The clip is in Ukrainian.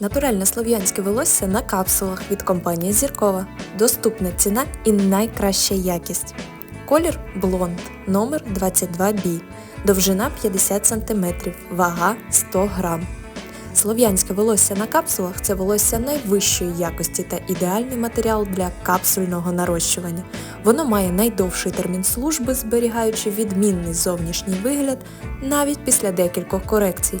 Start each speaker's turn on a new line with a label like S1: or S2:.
S1: Натуральне слов'янське волосся на капсулах від компанії Зіркова. Доступна ціна і найкраща якість. Колір блонд, номер 22B, довжина 50 см, вага 100 г. Слов'янське волосся на капсулах це волосся найвищої якості та ідеальний матеріал для капсульного нарощування. Воно має найдовший термін служби, зберігаючи відмінний зовнішній вигляд навіть після декількох корекцій.